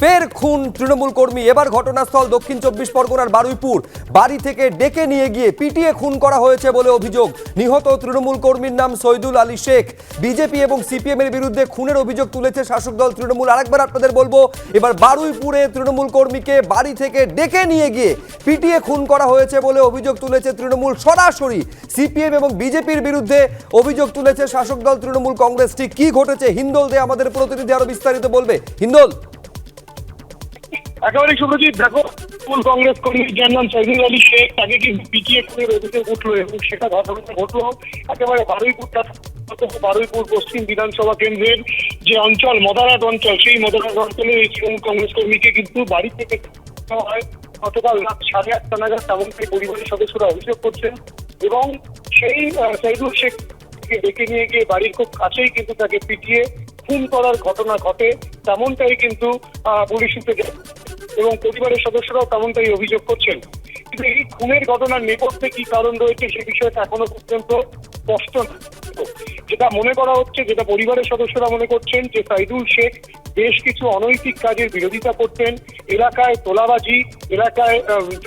ফের খুন তৃণমূল কর্মী। এবার ঘটনাস্থল দক্ষিণ চব্বিশ পরগনার বারুইপুর। বাড়ি থেকে ডেকে নিয়ে গিয়ে পিটিয়ে খুন করা হয়েছে বলে অভিযোগ। নিহত তৃণমূল কর্মীর নাম সৈদুল আলী শেখ। বিজেপি এবং সিপিএম এর বিরুদ্ধে খুনের অভিযোগ তুলেছে শাসক দল তৃণমূল। আরেকবার আপনাদের বলব, এবার বারুইপুরে তৃণমূল কর্মীকে বাড়ি থেকে ডেকে নিয়ে গিয়ে পিটিয়ে খুন করা হয়েছে বলে অভিযোগ তুলেছে তৃণমূল। সরাসরি সিপিএম এবং বিজেপির বিরুদ্ধে অভিযোগ তুলেছে শাসক দল তৃণমূল কংগ্রেস ঠিক কি ঘটেছে? হিন্দোল দে আমাদের প্রতিনিধি আরও বিস্তারিত বলবে। হিন্দোল! একেবারে শুভজিৎ, দেখো, তৃণমূল কংগ্রেস কর্মী যার নাম সাইদুল আলী শেখ তাকে কিন্তু পিটিয়ে করে অভিযোগ উঠল এবং সেটা ঘটনাটা ঘটলো একেবারে বারুইপুর বারুইপুর পশ্চিম বিধানসভা কেন্দ্রের যে অঞ্চল মদারাট অঞ্চল, সেই মদারাট অঞ্চলে এই তৃণমূল কংগ্রেস কর্মীকে কিন্তু বাড়ি থেকে হয়। গতকাল রাত সাড়ে আটটা নাগাদ তেমনটাই পরিবারের সদস্যরা অভিযোগ করছেন এবং সেই সাইদুল শেখকে ডেকে নিয়ে গিয়ে বাড়ির খুব কাছেই কিন্তু তাকে পিটিয়ে খুন করার ঘটনা ঘটে। তেমনটাই কিন্তু পুলিশ সূত্রে এবং পরিবারের সদস্যরাও তেমনটাই অভিযোগ করছেন। কিন্তু এই খুনের ঘটনার নেপথ্যে কি কারণ রয়েছে সে বিষয়টা এখনও পর্যন্ত স্পষ্ট না। যেটা মনে করা হচ্ছে, যেটা পরিবারের সদস্যরা মনে করছেন, যে সাইদুল শেখ বেশ কিছু অনৈতিক কাজের বিরোধিতা করতেন। এলাকায় তোলাবাজি, এলাকায়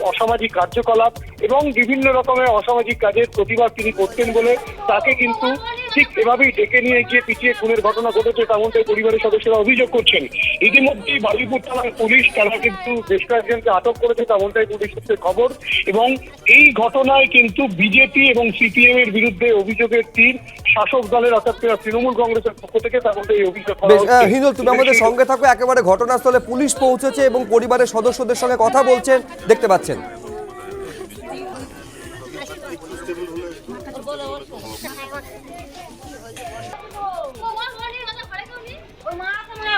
অসামাজিক কার্যকলাপ এবং বিভিন্ন রকমের অসামাজিক কাজের প্রতিবাদ তিনি করতেন বলে তাকে কিন্তু ঠিক এভাবেই ডেকে নিয়ে গিয়ে পিছিয়ে খুনের ঘটনা ঘটেছে তেমনটাই পরিবারের সদস্যরা অভিযোগ করছেন। ইতিমধ্যেই বারুইপুর থানার পুলিশ তারা কিন্তু বেশ কয়েকজনকে আটক করেছে তেমনটাই পুলিশ সূত্রে খবর। এবং এই ঘটনায় কিন্তু বিজেপি এবং সিপিএম এর বিরুদ্ধে অভিযোগের তীর শাসক দলের অর্থাৎ তৃণমূল কংগ্রেসের পক্ষ থেকে তেমনটাই এই অভিযোগ। হিন্দোল তুমি আমাদের সঙ্গে থাকো একেবারে ঘটনাস্থলে পুলিশ পৌঁছেছে এবং পরিবারের সদস্যদের সঙ্গে কথা বলছেন দেখতে পাচ্ছেন। একটু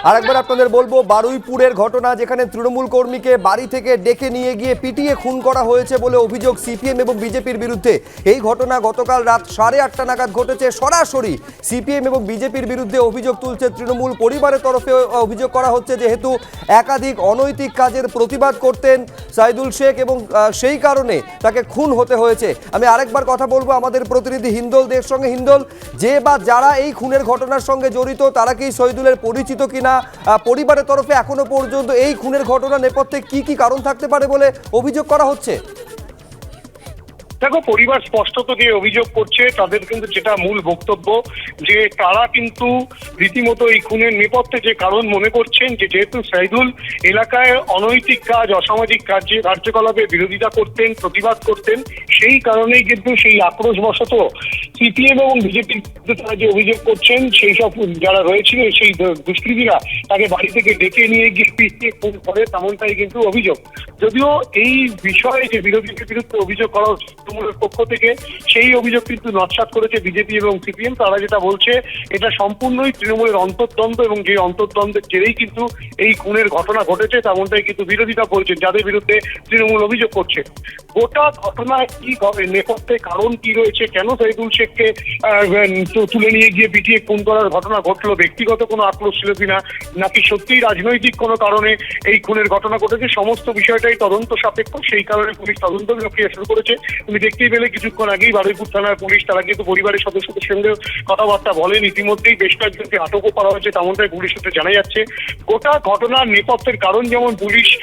আরেকবার আপনাদের বলব, বারুইপুরের ঘটনা যেখানে তৃণমূল কর্মীকে বাড়ি থেকে ডেকে নিয়ে গিয়ে পিটিয়ে খুন করা হয়েছে বলে অভিযোগ সিপিএম এবং বিজেপির বিরুদ্ধে। এই ঘটনা গতকাল রাত সাড়ে আটটা নাগাদ ঘটেছে সরাসরি। সিপিএম এবং বিজেপির বিরুদ্ধে অভিযোগ তুলছে তৃণমূল পরিবারের তরফে অভিযোগ করা হচ্ছে যেহেতু একাধিক অনৈতিক কাজের প্রতিবাদ করতেন সাইদুল শেখ এবং সেই কারণে তাকে খুন হতে হয়েছে। আমি আরেকবার কথা বলব, আমাদের প্রতিনিধি হিন্দোল দের সঙ্গে। হিন্দোল, যে বা যারা এই খুনের ঘটনার সঙ্গে জড়িত, তারা কি শহীদুলের পরিচিত কিনা? পরিবারের তরফে এখনও পর্যন্ত এই খুনের ঘটনা নেপথ্যে কি কি কারণ থাকতে পারে বলে অভিযোগ করা হচ্ছে? দেখো, পরিবার স্পষ্টত যে অভিযোগ করছে, তাদের কিন্তু যেটা মূল বক্তব্য, যে তারা কিন্তু রীতিমতো এই খুনের নেপথ্যে যে কারণ মনে করছেন, যে যেহেতু সাইদুল এলাকায় অনৈতিক কাজ, অসামাজিক কার্যে কার্যকলাপে বিরোধিতা করতেন, প্রতিবাদ করতেন, সেই কারণেই কিন্তু সেই আক্রোশবশত সিপিএম এবং বিজেপির তারা যে অভিযোগ করছেন, সেই সব যারা রয়েছিল, সেই দুষ্কৃতীরা তাকে বাড়ি থেকে ডেকে নিয়ে গিয়ে পিটিয়ে খুন করে, তেমনটাই কিন্তু অভিযোগ। যদিও এই বিষয়ে যে বিরোধীদের বিরুদ্ধে অভিযোগ করা তৃণমূলের পক্ষ থেকে সেই অভিযোগ কিন্তু নৎসাত করেছে বিজেপি এবং সিপিএম। তারা যেটা বলছে, এটা সম্পূর্ণই তৃণমূলের অন্তর্দ্বন্দ্ব এবং যে অন্তর্দ্বন্দ্বের জেরেই কিন্তু এই খুনের ঘটনা ঘটেছে, তেমনটাই কিন্তু বিরোধিতা বলছেন, যাদের বিরুদ্ধে তৃণমূল অভিযোগ করছে। গোটা ঘটনায় কি নেপথ্যে কারণ কি রয়েছে, কেন সাইদুল শেখকে তুলে নিয়ে গিয়ে পিটিয়ে খুন করার ঘটনা ঘটলো, ব্যক্তিগত কোনো আক্রোশ ছিল কিনা, নাকি সত্যিই রাজনৈতিক কোনো কারণে এই খুনের ঘটনা ঘটেছে, সমস্ত বিষয়টাই তদন্ত সাপেক্ষ, সেই কারণে পুলিশ তদন্ত প্রক্রিয়া শুরু করেছে। তুমি দেখতেই পেলে কিছুক্ষণ আগেই বারুইপুর থানার পুলিশ, তারা কিন্তু পরিবারের সদস্যদের সঙ্গে কথাবার্তা বলেন। ইতিমধ্যেই বেশ কয়েকজনকে আটকও করা হয়েছে, তেমনটাই পুলিশ সূত্রে জানা যাচ্ছে। গোটা ঘটনার নেপথ্যের কারণ যেমন পুলিশ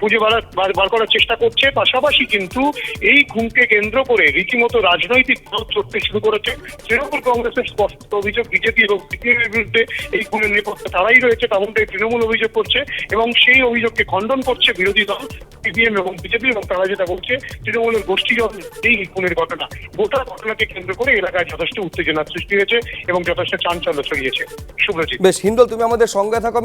খুঁজে বার- করার চেষ্টা করছে, পাশাপাশি কিন্তু এই খুনকে কেন্দ্র করে রীতিমতো রাজনৈতিক দল চড়তে শুরু করেছে। তৃণমূল কংগ্রেসের স্পষ্ট অভিযোগ, বিজেপি এবং সিপিএম এর বিরুদ্ধে এই খুনের নেপথ্যে তারাই রয়েছে, তেমনটাই তৃণমূল অভিযোগ করছে এবং সেই অভিযোগকে খণ্ডন করছে বিরোধী দল, সিপিএম এবং বিজেপি এবং তারা যেটা বলছে, তৃণমূলের গোষ্ঠী এই খুনের ঘটনা। গোটা ঘটনাকে কেন্দ্র করে এলাকায় যথেষ্ট উত্তেজনা সৃষ্টি হয়েছে এবং যথেষ্ট চাঞ্চল্য ছড়িয়েছে। শুভ্রজিৎ। বেশ, হিন্দল, তুমি আমাদের সঙ্গে থাকো